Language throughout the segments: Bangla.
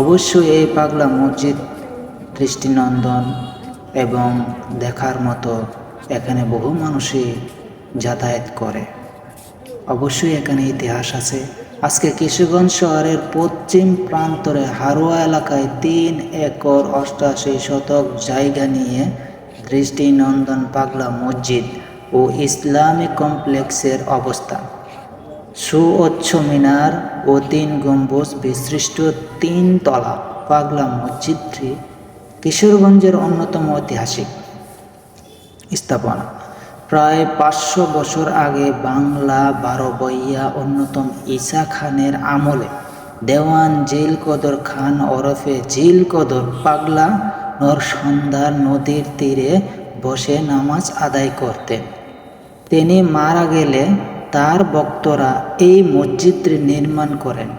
অবশ্যই এই পাগলা মসজিদ, দৃষ্টিনন্দন এবং দেখার মতো এখানে বহু মানুষই যাতায়াত করে। অবশ্যই এখানে ইতিহাস আছে। আজকে কিশোরগঞ্জ শহরের পশ্চিম প্রান্তরে হারোয়া এলাকায় তিন একর অষ্টাশি শতক জায়গা নিয়ে দৃষ্টিনন্দন পাগলা মসজিদ ও ইসলামী কমপ্লেক্সের অবস্থান। সুউচ্চ মিনার ও তিন গম্বুজ বিশিষ্ট তিন তলা পাগলা মসজিদটি কিশোরগঞ্জের অন্যতম ঐতিহাসিক স্থাপনা। প্রায় পাঁচশো বছর আগে বাংলা বারো বইয়া অন্যতম ঈসা খানের আমলে দেওয়ান জিল কদর খান ওরফে জিল কদর পাগলা নরসন্ধার নদীর তীরে বসে নামাজ আদায় করতেন। তিনি মারা গেলে তার ভক্তরা এই মসজিদটি নির্মাণ করেন।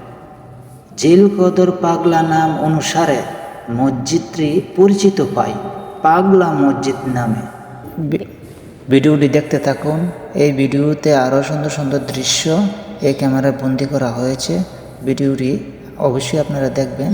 জিল কদর পাগলা নাম অনুসারে মসজিদটি পরিচিত পায় পাগলা মসজিদ নামে। ভিডিওটি দেখতে থাকুন। এই ভিডিওতে আরও সুন্দর সুন্দর দৃশ্য এই ক্যামেরায় বন্দি করা হয়েছে। ভিডিওটি অবশ্যই আপনারা দেখবেন।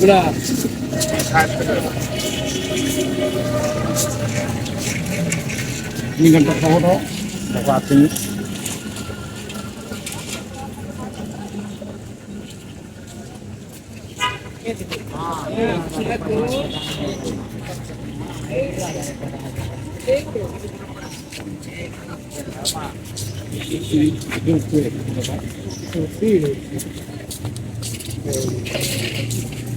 누나 ini kan tak tahu tau tak hati Thank you.